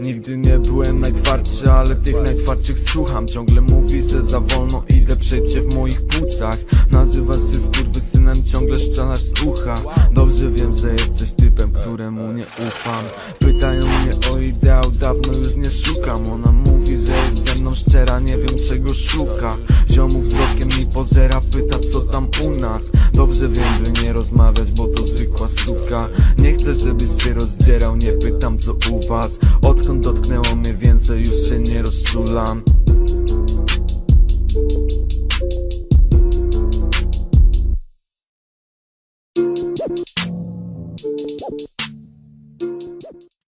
Nigdy nie byłem najtwardszy, ale tych najtwardszych słucham. Ciągle mówi, że za wolno idę przecie w moich płucach. Nazywasz się skurwysynem, ciągle szczelasz z ucha. Dobrze wiem, że jesteś typem, któremu nie ufam. Pytają ideał, dawno już nie szukam. Ona mówi, że jest ze mną szczera, nie wiem czego szuka. Ziomu wzrokiem mi pozera, pyta co tam u nas. Dobrze wiem, by nie rozmawiać, bo to zwykła suka. Nie chcę, żebyś się rozdzierał, nie pytam co u was. Odkąd dotknęło mnie więcej, już się nie rozczulam